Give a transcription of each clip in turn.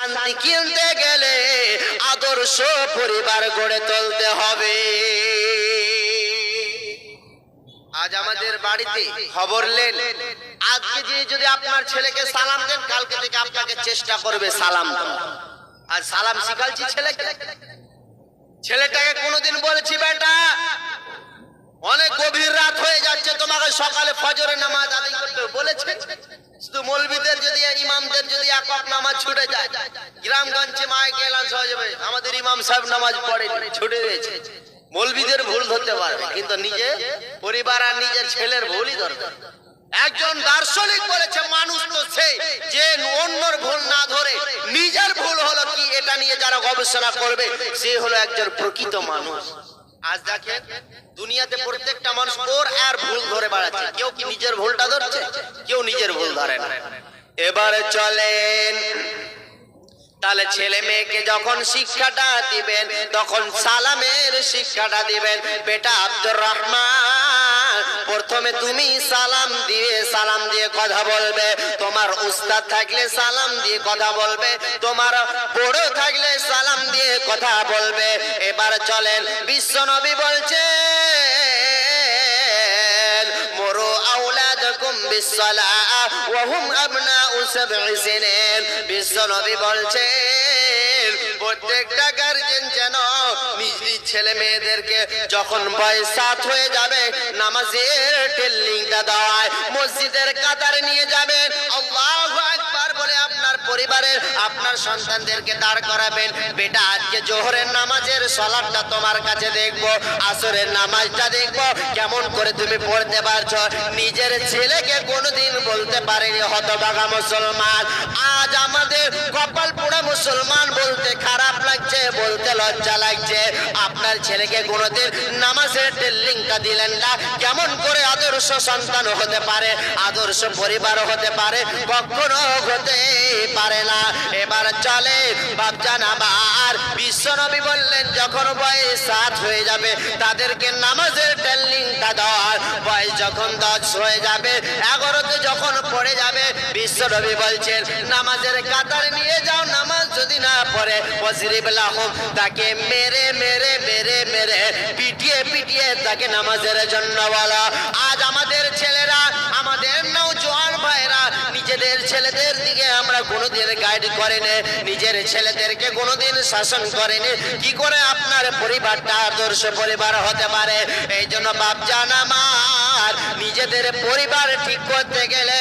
শান্তি কিনতে গেলে আদর্শ পরিবার গড়ে তুলতে হবে। আজ আমাদের বাড়িতে খবর লেন আজকে যে যদি আপনার ছেলেকে সালাম দেন, কালকে থেকে আপনাকে চেষ্টা করবে সালাম। আর সালাম শিখালছি ছেলেকে। ছেলেটাকে কোনোদিন বলেছি, বেটা, অনেক গভীর রাত হয়ে যাচ্ছে, তোমাকে সকালে ফজরের নামাজ আদায় করতে বলেছে। শুধু মৌলবীদের যদি, ইমামদের যদি একক নামাজ ছুটে যায়, গ্রামগঞ্জে মায় গেলাম সহজে আমাদের ইমাম সাহেব নামাজ পড়ে ছুটে গেছে। মৌলবীদের ভুল ধরতে পারবে, কিন্তু নিজে পরিবার আর নিজের ছেলের ভুলই দরকার একজন দার্শনিক বলেছে, মানুষ তো সেই যে অন্যর ভুল না ধরে, নিজের ভুল হলো কি, এটা নিয়ে যারা গবেষণা করবে, সে হলো একজন প্রকৃত মানুষ। আজ দেখেন, দুনিয়াতে প্রত্যেকটা মানুষ ওর আর ভুল ধরে বেড়াচ্ছে। কেউ কি নিজের ভুলটা ধরছে? কেউ নিজের ভুল ধরে না। এবারে চলেন। তাহলে ছেলে মেয়েকে যখন শিক্ষাটা দিবেন, তখন সালামের শিক্ষাটা দিবেন। বেটা আব্দুর রহমান, প্রথমে তুমি সালাম দিয়ে সালাম দিয়ে কথা বলবে। তোমার উস্তাদ থাকলে সালাম দিয়ে কথা বলবে। তোমার বড় থাকলে সালাম দিয়ে কথা বলবে। এবার চলেন, বিশ্ব নবী আউলাদাকুম وهم أبناء سبع سنين بالصلاة বলছেন, প্রত্যেকটা গার্জেন যেন নিজ ছেলে মেয়েদেরকে যখন বয়স সাত হয়ে যাবে, নামাজের টেল্লিংটা দেওয়ায়, মসজিদের কাতারে নিয়ে যাবেন। পরিবারের আপনার সন্তানদেরকে দাঁড় করাবেন। বেটা, আজকে জোহরের নামাজের সলাটটা তোমার কাছে দেখব, আসরের নামাজটা দেখব। কেমন করে তুমি পড়তে পারছ? নিজের ছেলেকে কোনোদিন বলতে পারেনি হতবাগা মুসলমান। আজ আমাদের কপাল পোড়া মুসলমান বলতে খারাপ লাগছে, বলতে লজ্জা লাগছে। আপনার ছেলেকে কোনোদিন নামাজের টেল্লিংটা দিলেন না। কেমন করে আদর্শ সন্তান হতে পারে, আদর্শ পরিবার হতে পারে, কখনো হতে পারে না। এবার চলে বাপজান আবার বিশ্বনবী বললেন, যখন বয়স সাত হয়ে যাবে, তাদেরকে নামাজের টেল্লিংটা দেওয়ার। বয়স যখন দশ হয়ে যাবে, এগারোতে যখন পড়ে যাবে, বিশ্বনবী বলছেন, নামাজের কাতার নিয়ে যাও, নামাজ যদি না পড়ে বসরিবলা হোক তাকে মেরে মেরে মেরে মেরে, পিটিয়ে পিটিয়ে তাকে নামাজের জন্য বলা। আজ আমাদের ছেলেরা আমাদের নৌজওয়ান ভাইরা নিজেদের ছেলেদের দিকে আমরা কোনোদিন গাইড করেনি, নিজের ছেলেদেরকে কোনোদিন শাসন করেনি। কি করে আপনার পরিবারটা আদর্শ পরিবার হতে পারে? এই জন্য বাপজান আমার, নিজেদের পরিবার ঠিক করতে গেলে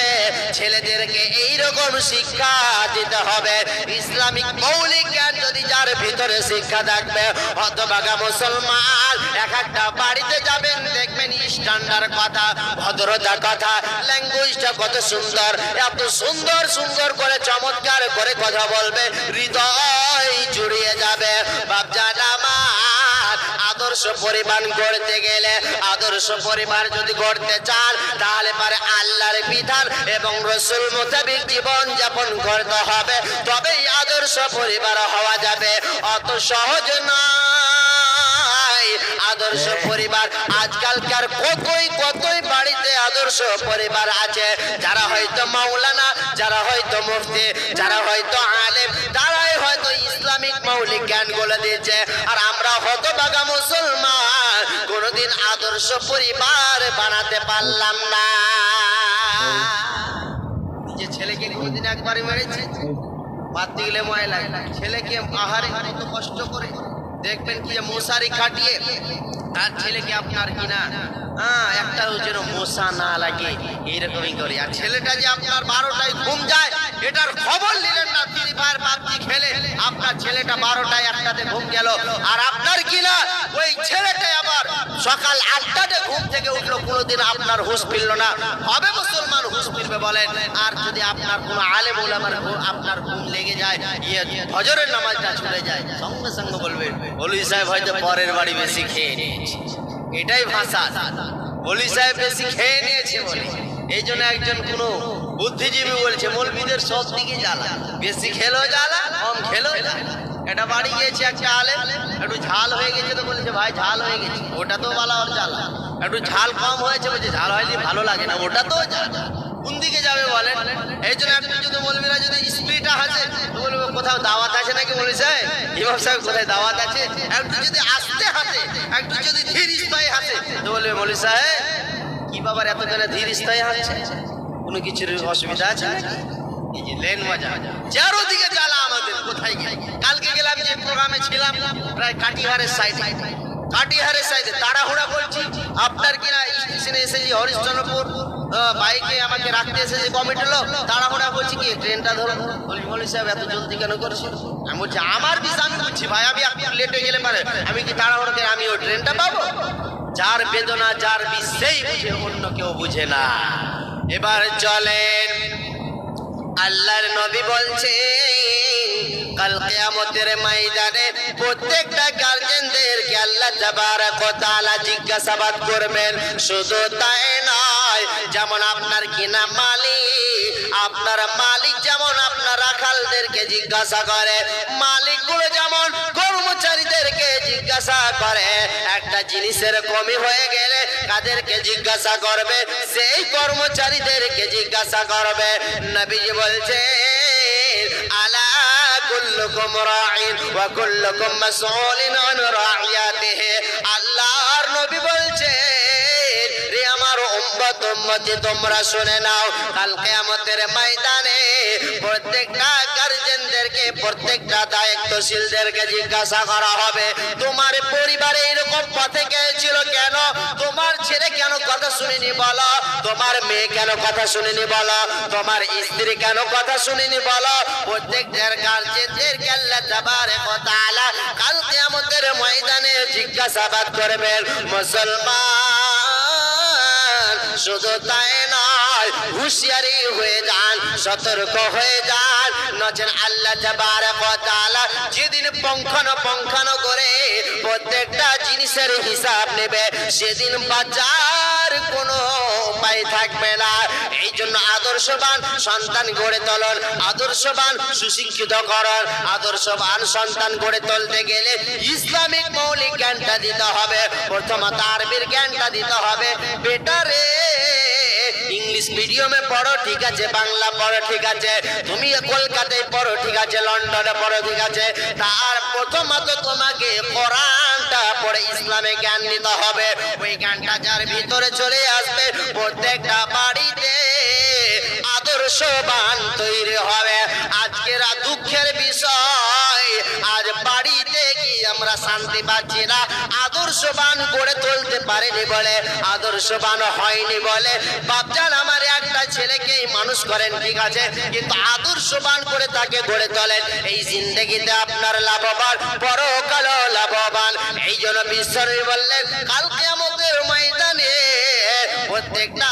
ছেলেদেরকে এই রকম শিক্ষা দিতে হবে। ইসলামিক মৌলিক জ্ঞান যদি যার ভিতরে শিক্ষা থাকবে। হতভাগা মুসলমান, এক একটা বাড়িতে যাবেন, দেখবেন স্ট্যান্ডার্ড কথা ভদ্রতা কথা ল্যাঙ্গুয়েজটা কত সুন্দর, এত সুন্দর সুন্দর করে, চমৎকার করে কথা বলবে, হৃদয় জুড়িয়ে যাবে। বাপজান আমার আদর্শ পরিমাণ গড়তে গেলে, আদর্শ পরিবার যদি গড়তে চান, তাহলে পারে আল্লাহর বিধান এবং রসুল মোতাবিক জীবন যাপন করতে হবে। তবেই আদর্শ পরিবার হওয়া যাবে। অত সহজ নয়। আদর্শ পরিবার, আজকালকার কতই কতই বাড়িতে আদর্শ পরিবার আছে। যারা হয়তো মাওলানা, যারা হয়তো মুফতি, যারা হয়তো আলেম, তারাই হয়তো ইসলামিক মৌলিক জ্ঞান জ্ঞানগুলো দিয়েছে। আর আমরা হতবাগা মুসলমান, কোনোদিন আদর্শ পরিবার বানাতে পারলাম না। যে ছেলেকে কোনদিন একবারে মেরেছে, বাদ দিলে ময়লা। ছেলেকে আহারে কত কষ্ট করে দেখবেন কি যে মশারি খাটিয়ে তার ছেলেকে আপনার কিনা? হ্যাঁ একটা যেন মশা না লাগে, এইরকমই করে। আর ছেলেটা যে আপনার বারোটায় ঘুম যায়, এটার খবর নিলেন না, ফ্রি ফায়ার পাবজি খেলে। আপনার ছেলেটা বারোটায় একটাতে ঘুম গেল। আর আপনার কিনা? ওই ছেলেটাই আবার সকাল আটটাতে ঘুম থেকে উঠল, কোনোদিন আপনার হুঁশ ফিরলো না। হবে মুসলমান হুঁশ ফিরবে বলেন। আর যদি আপনার কোনো আলে বলে আমার আপনার ঘুম লেগে যায় ইয়ে ফজরের নামাজটা ছুটে যায়, সঙ্গে সঙ্গে বলবে বলি সাহেব হয়তো পরের বাড়ি বেশি খেয়ে নিয়েছে। এটাই ভাষা। বলি সাহেব বেশি খেয়ে নিয়েছে বলে। এই জন্য একজন কোনো বুদ্ধিজীবী বলছে, মৌলবীদের সব দিকে জ্বালা। বেশি খেলেও জ্বালা, কম খেলেও জ্বালা। এটা বাড়ি গিয়েছে একটা আলে, একটু ঝাল হয়ে গেছে তো বলেছে, ভাই, ঝাল হয়ে গেছে। ওটা তো বলা ওর একটু ঝাল কম হয়েছে বলছে, ঝাল হয়নি, ভালো লাগে না। ওটা তো কোন দিকে যাবে বলেন? এই জন্য একটু যদি যদি স্পিডটা আছে কোথাও দাওয়াত আছে নাকি বলে সাহেব? ইমাম সাহেব, কোথায় দাওয়াত আছে? একটু যদি আসতে হাতে একটু যদি ধীর স্থায়ী হাতে তো বলবে সাহেব, কি বাবার এত ধীর স্থায়ী হাঁটছে কোনো কিছুর অসুবিধা আছে লেন মজা। চারোদিকে জ্বালা আমাদের, কোথায় গিয়ে? কালকে প্রোগ্রামে ছিলাম, প্রায় কাটিহারের সাইডে কাটিহারের সাইডে তাড়াহুড়া আপনার কিনা স্টেশনে এসেছি, হরিশ্চন্দ্রপুর বাইকে আমাকে রাখতে এসেছে লোক তাড়াহুড়া করছি, কি, ট্রেনটা ধরো সাহেব, এত জলদি কেন করছি? আমি বলছি, আমার বিষয় আমি বুঝছি ভাই, আমি আপনি লেটে গেলে পারে। আমি কি তাড়াহুড়া করে, আমি ওই ট্রেনটা পাবো? যার বেদনা, যার বিষ, সেই বুঝে অন্য কেউ বুঝে না। এবার চলেন। আল্লাহর নবী বলছেন কাল ময়দানে প্রত্যেকটা আল্লাহ তাআলা জিজ্ঞাসাবাদ করবেন, শুধু তাই নয়, যেমন আপনার কিনা মালিক, আপনার মালিক যেমন আপনার রাখালদেরকে জিজ্ঞাসা করে, মালিকগুলো যেমন কর্মচারীদেরকে জিজ্ঞাসা করে, একটা জিনিসের কমি হয়ে গেলে কাদেরকে জিজ্ঞাসা করবে? সেই কর্মচারীদেরকে জিজ্ঞাসা করবে। নবীজি বলছে আলা কুল্লুকুম রাইন ওয়া কুল্লুকুম মাসউলিন আন রাইয়াতিহি আল্লাহর নবী বলছে রে আমার উম্মত, উম্মতি, তোমরা শুনে নাও, কাল কিয়ামতের ময়দানে প্রত্যেকটা গার্জেনদেরকে প্রত্যেকটা দায়িত্বশীলদেরকে জিজ্ঞাসা করা হবে, তোমার পরিবারে এরকম পথে গিয়েছিল কেন? তোমার ছেলে কেন কথা শুনেনি বলো? তোমার মেয়ে কেন কথা শুনেনি বলো? তোমার স্ত্রী কেন কথা শুনেনি বলো? প্রত্যেকটার গার্জেনদেরকে আল্লাহ তাবারক তাআলা কাল কিয়ামতের ময়দানে জিজ্ঞাসাবাদ করবেন, মুসলমান, শুধু তাই নয় হুঁশিয়ারি হয়ে যান, সতর্ক হয়ে যান। নচেন আল্লাহ যেদিন পঙ্খান পঙ্খান করে প্রত্যেকটা জিনিসের হিসাব নেবে, সেদিন বাঁচার কোনো উপায় থাকবে না। এই জন্য আদর্শবান সন্তান গড়ে তোলন, আদর্শবান সুশিক্ষিত করণ আদর্শবান সন্তান গড়ে তুলতে গেলে ইসলামিক মৌলিক জ্ঞানটা দিতে হবে। প্রথমত আরবির জ্ঞানটা দিতে হবে। বেটারে ইংলিশ মিডিয়ামে পড়ো, ঠিক আছে, বাংলা পড়ো, ঠিক আছে, তুমি কলকাতায় পড়ো, ঠিক আছে, লন্ডনে পড়ো, ঠিক আছে। তার প্রথমত তোমাকে কোরআনটা পড়ে ইসলামে জ্ঞান নিতে হবে। ওই জ্ঞানটা যার ভিতরে চলে আসবে, প্রত্যেকটা বাড়িতে আদর্শবান তৈরি হবে। আজকের দুঃখের বিষয়, আজ বাড়িতে আমরা শান্তি পাচ্ছি না। আদর্শবান গড়ে তুলতে পারেনি বলে, আদর্শবান হয়নি বলে। বাপজান আমার একটা ছেলেকেই মানুষ করেন, ঠিক আছে? কিন্তু আদর্শবান করে তাকে গড়ে তোলেন। এই জিন্দগিতে আপনার লাভবান, পরকালও লাভবান। এই জন্য বিশ্বরী বললেন কালকে আমাদের ময়দানে প্রত্যেকটা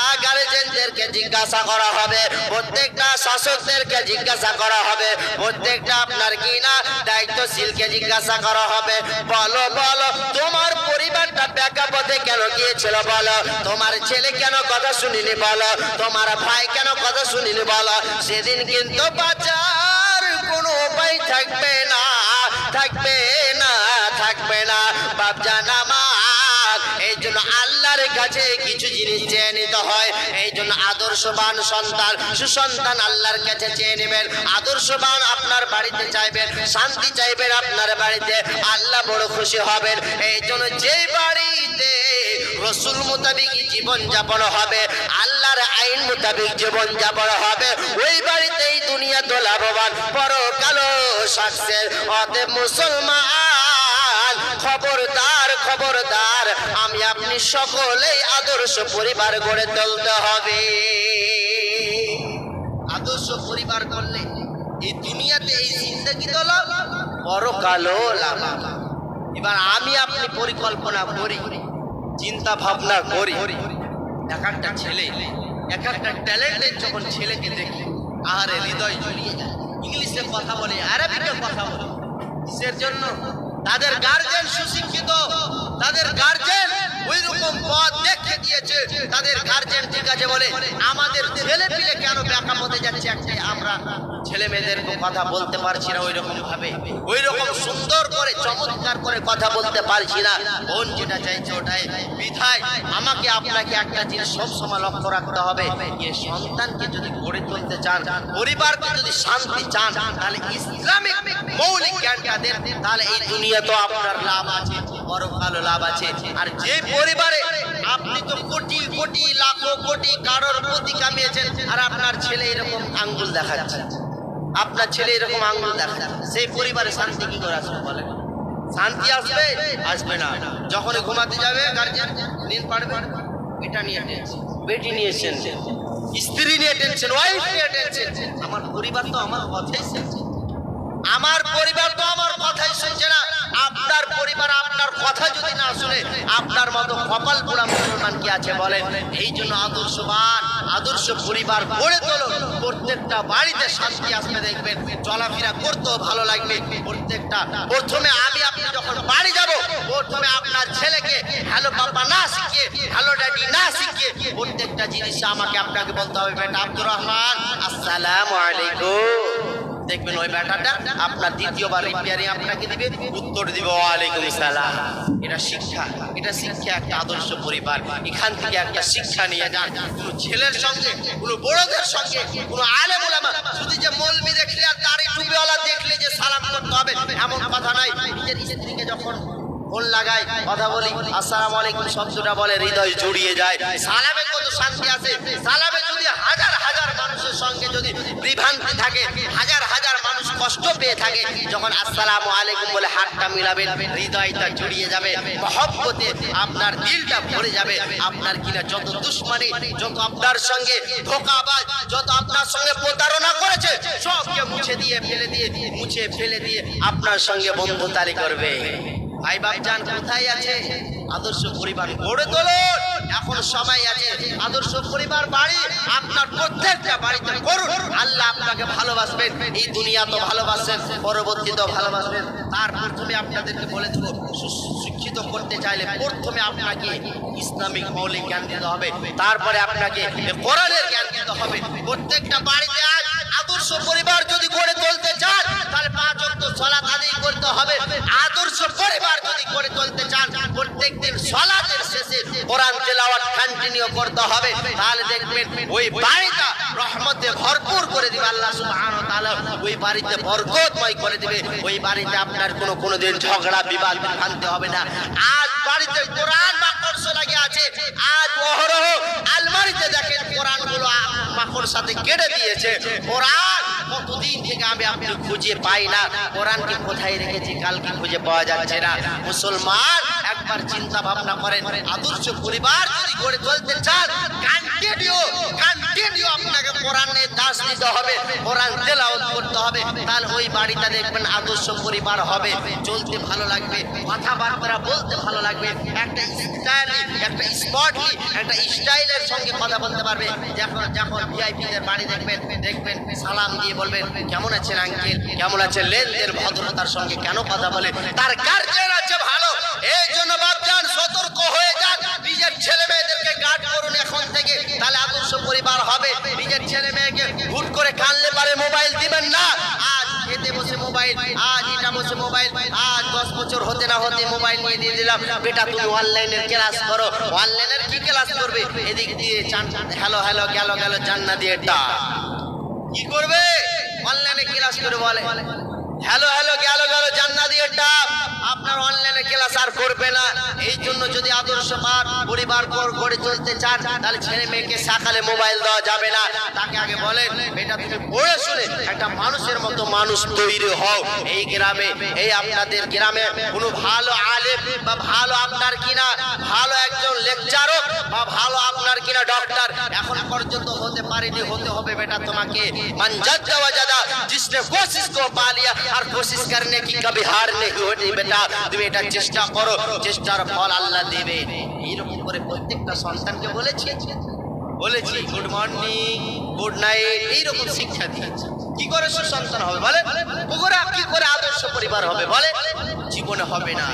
গার্জেনদেরকে জিজ্ঞাসা করা হবে, প্রত্যেকটা শাসকদেরকে জিজ্ঞাসা করা হবে, প্রত্যেকটা আপনার কি না দায়িত্বশীলকে জিজ্ঞাসা করা হবে। বলো বলো, তোমার পরিবারটা ব্যাকা পথে কেন গিয়েছিল বলো? তোমার ছেলে কেন কথা শুনিনি বলো? তোমার ভাই কেন কথা শুনিনি বলো? সেদিন কিন্তু বাঁচার কোনো উপায় থাকবে না, থাকবে কাছে কিছু জিনিস চেয়ে নিতে হয়। এই জন্য আদর্শবান সন্তান, সুসন্তান আল্লাহর কাছে চেয়ে নেবেন। আদর্শবান আপনার বাড়িতে চাইবেন, শান্তি চাইবেন আপনার বাড়িতে, আল্লাহ বড় খুশি হবেন। এই জন্য যেই বাড়িতে রসুল মোতাবিক জীবন যাপন হবে, আল্লাহর আইন মোতাবিক জীবন যাপন হবে, ওই বাড়িতেই দুনিয়া তো লাভবান। পরকালো সাকসেস। অতএব মুসলমান খবরদার খবরদার, আমি আপনি সকলেই আদর্শ পরিবার গড়ে তুলতে হবে। আদর্শ পরিবার করলে এই দুনিয়াতে এই জিন্দগি লাভ পরকালও লাভ এবার আমি আপনি পরিকল্পনা করি, চিন্তা ভাবনা করি। এক একটা ছেলে, এক একটা ট্যালেন্টের যখন ছেলেকে দেখি, আহারে হৃদয় জড়িয়ে যায়। ইংলিশে কথা বলে, আরবিতে কথা বলে। কিসের জন্য? তাদের গার্জেন সুশিক্ষিত, তাদের গার্জেন ওই রকম পথ দেখে দিয়েছে। তাদের গার্জেন ঠিক আছে বলে আমাদের ছেলে পিলে কেন ব্যাপার হতে যাচ্ছে একটাই আমরা ছেলে মেয়েদেরকে কথা বলতে পারছি না ওই রকম ভাবে ওই রকম সুন্দর করে, চমৎকার করে কথা বলতে পারছি না। বোন যেটা চাইছে ওটাই। বিধায় আমাকে, আপনাকে একটা জিনিস সব সময় লক্ষ্য রাখতে হবে, যে সন্তানকে যদি গড়ে তুলতে চান, পরিবারকে যদি শান্তি চান, তাহলে ইসলামিক মৌলিক জ্ঞানটা দেন, তাহলে এই দুনিয়া তো আপনার লাভ আছে, বড় ভালো লাভ আছে। আর যে পরিবারে আপনি তো কোটি কোটি, লাখো, কোটি কারোর প্রতি কামিয়েছেন, আর আপনার ছেলে এরকম আঙ্গুল আপনার ছেলে এরকম আঙ্গুল সেই পরিবারে শান্তি কি করে আসবে বলে শান্তি আসবে আসবে না। যখন ঘুমাতে যাবে পারবে এটা নিয়ে টেনশন বেটি নিয়ে টেনশন স্ত্রী নিয়ে টেনশন ওয়াইফ নিয়ে টেনশন আমার পরিবার তো আমার কথাই শুনছে। আমার পরিবার তো আমার কথাই শুনছে না। আপনার পরিবার, আপনার কথা যদি না শুনে, আপনার মতো কপাল পোড়া মুসলমান কি আছে বলেন? এই জন্য আদর্শবান, আদর্শ পরিবার গড়ে তোলো প্রত্যেকটা বাড়িতে শান্তি আসবে দেখবেন, চলাফেরা করতেও ভালো লাগবে। প্রত্যেকটা, প্রথমে আমি আপনি যখন বাড়ি যাব, প্রথমে আপনার ছেলেকে, হ্যালো বাবা না শিখিয়ে, হ্যালো ড্যাডি, না শিখিয়ে প্রত্যেকটা জিনিস আমাকে আপনাকে বলতে হবে। বেটা আব্দুর রহমান, আসসালামু আলাইকুম। দেখবেন ওই ব্যাটাটা আপনার দ্বিতীয়বার রিপেয়ারিং আপনাকে দিবে, উত্তর দিবে, ওয়ালাইকুম সালাম। এটা শিক্ষা এটা শিক্ষা একটা আদর্শ পরিবার। এখান থেকে একটা শিক্ষা নিয়ে যান। কোনো ছেলের সঙ্গে, কোনো বড়দের সঙ্গে, কোনো আলে ওলামা শুধু যে মলমি দেখলে আর দাঁড়িয়ে টুপিওয়ালা দেখলে যে সালাম করতে হবে, এমন কথা নাই। নিজের স্ত্রীকে যখন ফোন লাগাই, কথা বলি। আসসালামু আলাইকুম শব্দটা বলে, হৃদয় জড়িয়ে যায়। সালামে কত শান্তি আছে? সালামে যদি হাজার হাজার মানুষের সঙ্গে যদি বিভ্রান্তি থাকে, হাজার হাজার মানুষ কষ্ট পেয়ে থাকে, যখন আসসালামু আলাইকুম বলে হাতটা মিলাবেন, হৃদয়টা জড়িয়ে যাবে, মহব্বতে আপনার দিলটা ভরে যাবে। আপনার কিনা যত দুশ্মনী, যত আপনার সঙ্গে ধোকাবাজ, যত আপনার সঙ্গে প্রতারণা করেছে, সবকে মুছে দিয়ে, ফেলে দিয়ে, মুছে ফেলে দিয়ে আপনার সঙ্গে বন্ধুতারি করবে। ভাই বাপজান কোথায় আছে? আদর্শ পরিবার গড়ে এখন আছে। আদর্শ পরিবার বাড়ি, আপনার প্রত্যেকটা বাড়িতে করুন। আল্লাহ আপনাকে ভালোবাসবেন। এই দুনিয়া তো ভালোবাসবেন। তার প্রথমে আপনাদেরকে বলে দেবো সু- শিক্ষিত করতে চাইলে প্রথমে আপনাকে ইসলামিক মৌলিক জ্ঞান দিতে হবে। তারপরে আপনাকে কোরআনের জ্ঞান দিতে হবে। প্রত্যেকটা বাড়িতে আদর্শ পরিবার যদি গড়ে তুলতে চান তাহলে পাঁচ অক্ট সলাৎ আদায় করতে হবে। আদর্শ পরিবার যদি করে চলতে চান, প্রত্যেকদিন সলাতের শেষে কোরআন তেলাওয়াত কন্টিনিউ করতে হবে। তাহলে দেখবেন ওই বাড়িটা রহমতে ভরপুর করে দিবে আল্লাহ সুবহানাহু ওয়া তাআলা। ওই বাড়িতে বরকতময় করে দিবে। ওই বাড়িতে আপনার কোনো কোনো দিন ঝগড়া, বিবাদ আনতে হবে না। আজ বাড়িতে কোরআন মাকড়স লাগে আছে। আজ অহরহ আলমারিতে দেখেন কোরআনগুলো সাথে কেটে দিয়েছে। কোরআন কতদিন থেকে আমি আপনি খুঁজে পাই না। কোরআনকে কোথায় রেখেছি, কালকে খুঁজে পাওয়া যাচ্ছে না। মুসলমান একবার চিন্তা ভাবনা করেন, আদর্শ পরিবার যদি গড়ে তুলতে চান কন্টিনিউ কন্টিনিউ আপনাকে কোরআনের দাস দিতে হবে, কোরআন তেলাওয়াত করতে হবে, তাহলে ওই বাড়িটা দেখবেন আদর্শ পরিবার হবে। চলতে ভালো লাগবে, কথাবার্তা বলতে ভালো লাগবে, একটা স্টাইলি একটা স্পটলি একটা স্টাইলের সঙ্গে কথা বলতে পারবে। যখন যখন ভিআইপিদের বাড়ি দেখবেন দেখবেন, সালাম দিয়ে বলবেন, কেমন আছেন আঙ্কেল কেমন আছেন লেনদেন ভদ্রতার সঙ্গে কেন কথা বলে? তার গার্জেন আছে ভালো, এই জন্য বাপজান সতর্ক হয়ে যান। নিজের ছেলে মেয়েদেরকে গার্ড করুন এখন থেকে, তাহলে আদর্শ পরিবার হবে। নিজের ছেলে মেয়েকে হুট করে কানলে পারে, মোবাইল দিবেন না। আজ খেতে বসে মোবাইল, আজ এটা বসে মোবাইল, আজ দশ বছর হতে না হতে মোবাইল নিয়ে দিয়ে দিলাম। বেটা, তুমি অনলাইনের ক্লাস করো। অনলাইনের কি ক্লাস করবে? এদিক দিয়ে চান, হ্যালো হ্যালো, গেল গেল জান্না দিয়ে টা কি করবে? অনলাইনে ক্লাস করে বলে। হ্যালো হ্যালো, গেল গেল জান্না দিয়ে ডাব আপনার অনলাইনে ক্লাস আর করবে না। এই জন্য যদি আদর্শ পাঠ পরিবার পর গড়ে চলতে চান, তাহলে ছেলে মেয়েকে সকালে মোবাইল দেওয়া যাবে না। তাকে আগে বলেন এটা তুমি পড়ে শুনে একটা মানুষের মতো মানুষ তৈরি হও। এই গ্রামে, এই আপনাদের গ্রামে কোনো ভালো আলেম বা ভালো আপনার কিনা? ভালো একজন লেকচারক বা ভালো আপনার কিনা ডক্টর এখন পর্যন্ত হতে পারেনি হতে হবে বেটা তোমাকে मंजत वजदा जिसने कोशिश को पा लिया और कोशिश करने की कभी हार नहीं होती बेटा তুমি এটা চেষ্টা করো চেষ্টার ফল আল্লাহ দেবে এইরকম করে প্রত্যেকটা সন্তানকে বলেছি বলেছি গুড মর্নিং গুড নাইট এইরকম শিক্ষা দিয়েছি কি করে সুসন্তান হবে বলে? কি করে কি করে আদর্শ পরিবার হবে বলে? জীবনে হবে না।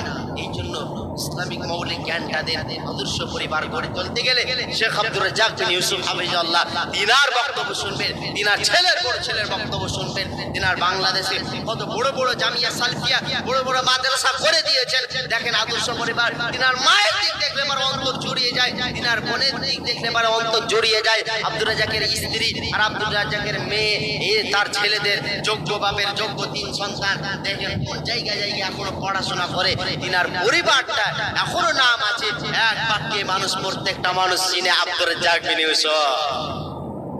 এই জন্য ইসলামিক মৌলিক জ্ঞানটা দেন আদর্শ পরিবার গড়ে তুলতে গেলে শেখ আব্দুর রাজ্জাক বিন ইউসুফ হাফিজাল্লাহ দিনার বক্তব্য শুনবেন, দিনার ছেলের বড় ছেলের বক্তব্য শুনবেন, দিনার বাংলাদেশে কত বড় বড় জামিয়া সালফিয়া, বড় বড় মাদ্রাসা করে দিয়েছেন। দেখেন আদর্শ পরিবার, দিনার মায়ের দিক দেখলে আমার অন্তর জড়িয়ে যায়, দিনার বোনের দিক দেখলে আমার অন্তর জড়িয়ে যায়। আব্দুর রাজ্জাকের স্ত্রী আর আব্দুর রাজ্জাকের মেয়ে, এ তার ছেলেদের যোগ্য বাপের যোগ্য তিন সন্তান দেখেন কোন জায়গায় জায়গায় এখনও পড়াশোনা করে। তিনার পরিবারটা এখনও নাম আছে। এক বাক্যে মানুষ, প্রত্যেকটা মানুষ চিনে আব্দুর রাজ্জাক বিন ইউসুফ।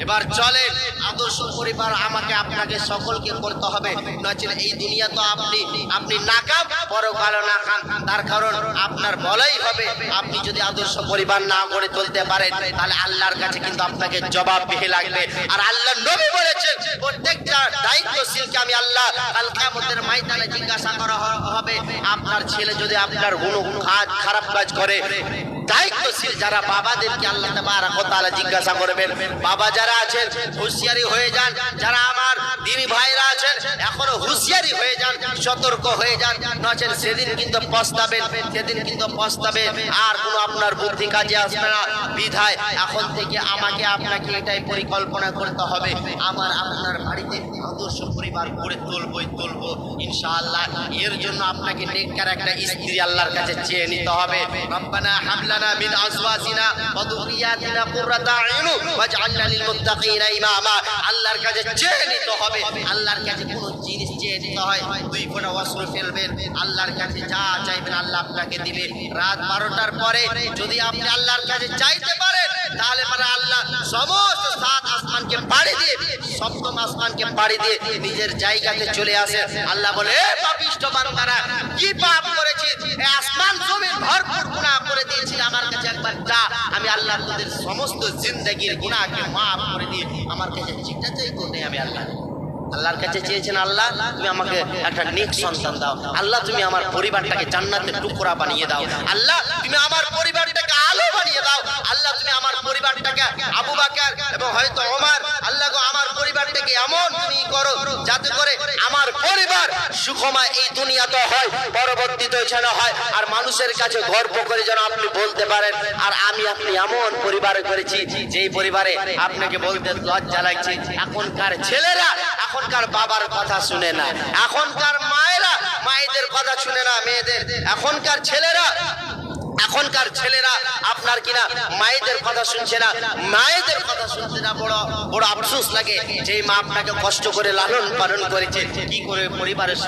এবার চলেন, আদর্শ পরিবার আমাকে আপনাকে সকলকে করতে হবে। নচেত এই দুনিয়া তো আপনি আপনি নাকাম পরকাল নাকাম। তার কারণ আপনার বলাই হবে, আপনি যদি আদর্শ পরিবার না গড়ে তুলতে পারেন, তাহলে আল্লাহর কাছে কিন্তু আপনাকে জবাব বিহে লাগবে। আর আল্লাহ নবী বলেছেন, প্রত্যেকটা দায়িত্বশীলকে আমি আল্লাহ কাল কিয়ামতের ময়দানে জিজ্ঞাসা করা হবে, আপনার ছেলে যদি আপনার কাজ খারাপ কাজ করে দায়িত্বশীল যারা বাবাদেরকে আল্লাহ জিজ্ঞাসা করবেন, বাবা যারা আছেন, হুঁশিয়ারি হয়ে যান। যারা আমার দিনী ভাইরা আছেন, এখনও হুঁশিয়ারি হয়ে যান, সতর্ক হয়ে যান। নচেন সেদিন কিন্তু সেদিন কিন্তু পস্তাবেন। আর কোনো আপনার বুদ্ধি কাজে আসবে না। বিধায় এখন থেকে আমাকে আপনাকে এটাই পরিকল্পনা করতে হবে। আমার আপনার বাড়িতে আদর্শ পরিবার গড়ে তুলবই তুলবো, ইনশাআল্লাহ। এর জন্য আপনাকে একটা স্ত্রী আল্লাহর কাছে চেয়ে নিতে হবে। রব্বানা হাবলানা মিন আজওয়াজিনা ওয়া যুররিয়াতিনা কুররাতা আইন ওয়াজআলনা লিল মুত্তাকিনা ইমামা আল্লাহর কাছে চেয়ে নিতে হবে। আল্লাহর কাছে কোনো জিনিস চেয়ে নিতে হয়। দুই ফোঁটা অস্ত্র ফেলবেন। আল্লাহর কাছে যা চাইবেন আল্লাহ আপনাকে দিবে। রাত বারোটার পরে যদি আপনি আল্লাহর কাছে চাইতে পারেন, তাহলে পরে আল্লাহ সমস্ত সাত আসমানকে পাড়ি দিয়ে সপ্তম আসমানকে পাড়ি দিয়ে নিজের জায়গাতে চলে আসে। আল্লাহ বলে পাপিষ্ট বান্দারা, কি পাপ করেছি? আসমান জমিন ভরপুর গুণা করে দিয়েছি আমার কাছে একবার যা। আমি আল্লাহ তোদের সমস্ত জিন্দগির গুণাকে মাফ করে দিয়ে আমার কাছে চিন্তা চাই করে আমি আল্লাহ আল্লাহর কাছে চেয়েছেন, আল্লাহ, তুমি আমাকে একটা নেক সন্তান দাও। আল্লাহ, তুমি আমার পরিবারটাকে জান্নাতের টুকরা বানিয়ে দাও। আল্লাহ, তুমি আমার পরিবারটাকে আলো বানিয়ে দাও। আল্লাহ, তুমি আমার পরিবারটাকে আবু বাকার এবং হয়তো আমার আল্লাহ আমার পরিবারটাকে এমন তুমি করো যাতে করে আমার পরিবার সুখময় এই দুনিয়াতে হয়, পরবর্তীতে যেন হয়। আর মানুষের কাছে গর্ব করে যেন আপনি বলতে পারেন, আর আমি আপনি এমন পরিবারে করেছি, যেই পরিবারে আপনাকে বলতে লজ্জা লাগছে, এখনকার ছেলেরা এখনকার বাবার কথা শুনে না, এখনকার মায়েরা মায়েদের কথা শুনে না, মেয়েদের, এখনকার ছেলেরা এখনকার ছেলেরা আপনার কিনা মায়েদের কথা শুনছে না। মায়েদের কথা শুনছে না, বড় বড় আফসোস লাগে যে মা আপনাকে কষ্ট করে লালন পালন করেছে। কি করে পরিবারের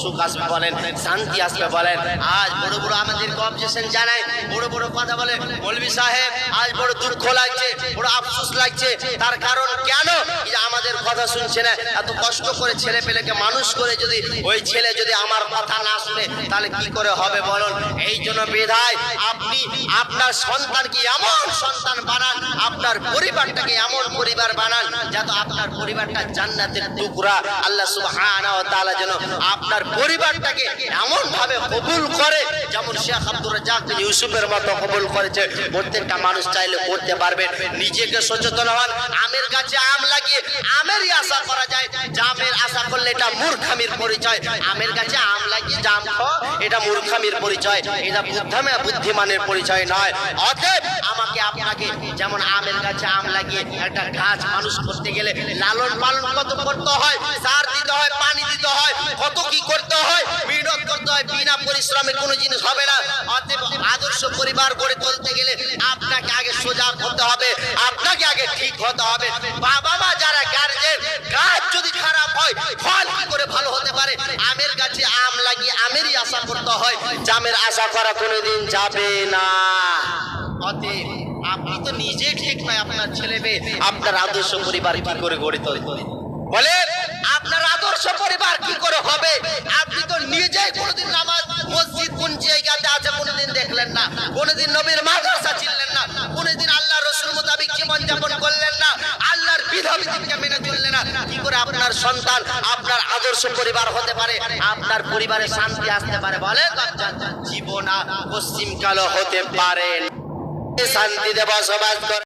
সুখ আসবে বলেন, শান্তি আসবে বলেন। আজ বড় বড় আমাদের অবজেকশন জানায়, বড় বড় কথা বলে মৌলবি সাহেব, আজ বড় দুঃখ লাগছে, বড় আফসোস লাগছে। তার কারণ কেন? আমাদের কথা শুনছে না, এত কষ্ট করে ছেলে পেলেকে মানুষ করে যদি ওই ছেলে যদি আমার কথা না শুনে, তাহলে কি করে হবে বলুন? এই জন্য বিধায় আপনি আপনার সন্তানকে এমন সন্তান বানান, আপনার পরিবারটাকে এমন পরিবার বানান আপনার পরিবারটা জান্নাতের টুকরা। আল্লাহ সুবহানাহু ওয়া তাআলা যেন আপনার পরিবারটাকে এমন ভাবে কবুল করে, যেমন শেখ আব্দুর রাজ্জাক ইউসুফের মতো কবুল করেছে। প্রত্যেকটা মানুষ চাইলে করতে পারবে। নিজেকে সচেতন হন, আমের গাছে আম লাগিয়ে আমেরই আশা করা যায়। জামের আশা করলে এটা মূর্খামির পরিচয়। আমের গাছে আম লাগিয়ে জাম এটা মূর্খামির পরিচয়। এটা বুদ্ধামে বুদ্ধিমানের পরিচয় নয়। অতএব আমাকে আপনাকে যেমন আমের গাছে আম লাগিয়ে একটা গাছ মানুষ করতে গেলে লালন পালন কত করতে হয়? সার দিতে হয়, পানি দিতে হয়, কত কি করতে হয়? মেহনত করতে হয়, বিনা পরিশ্রমে কোনো জিনিস হবে না। অতএব আদর্শ পরিবার গড়ে তুলতে গেলে আপনাকে আগে সোজা হতে হবে, আপনাকে আগে ঠিক হতে হবে। বাবা মা যারা গার্জেন গাছ যদি খারাপ হয়, ফল কি করে ভালো হতে পারে? আমের গাছে আম লাগিয়ে আমেরই আশা করতে হয়। জামের আশা করা কোনোদিন যাবে না। আপনি তো নিজে ঠিক নয় আপনার ছেলে মেয়ে। আপনার আদর্শ পরিবার কি করে গড়ে তোলে? বলে আপনার আদর্শ পরিবার কি করে হবে? আপনি তো নিজেই কোনোদিন নামাজ মসজিদ কোন জায়গাতে আছে কোনোদিন দেখলেন না। কোনোদিন নবীর মাদ্রাসা চিনলেন না। কোনোদিন আল্লাহ রসুল মোতাবিক জীবন যাপন করলেন না। আল্লাহর বিধাবিধিকে মেনে চললেন না। কি করে আপনার সন্তান, আপনার আদর্শ পরিবার হতে পারে? আপনার পরিবারে শান্তি আসতে পারে বলে জীবন পশ্চিমকালও হতে পারে শান্তিতে বসবাস করে।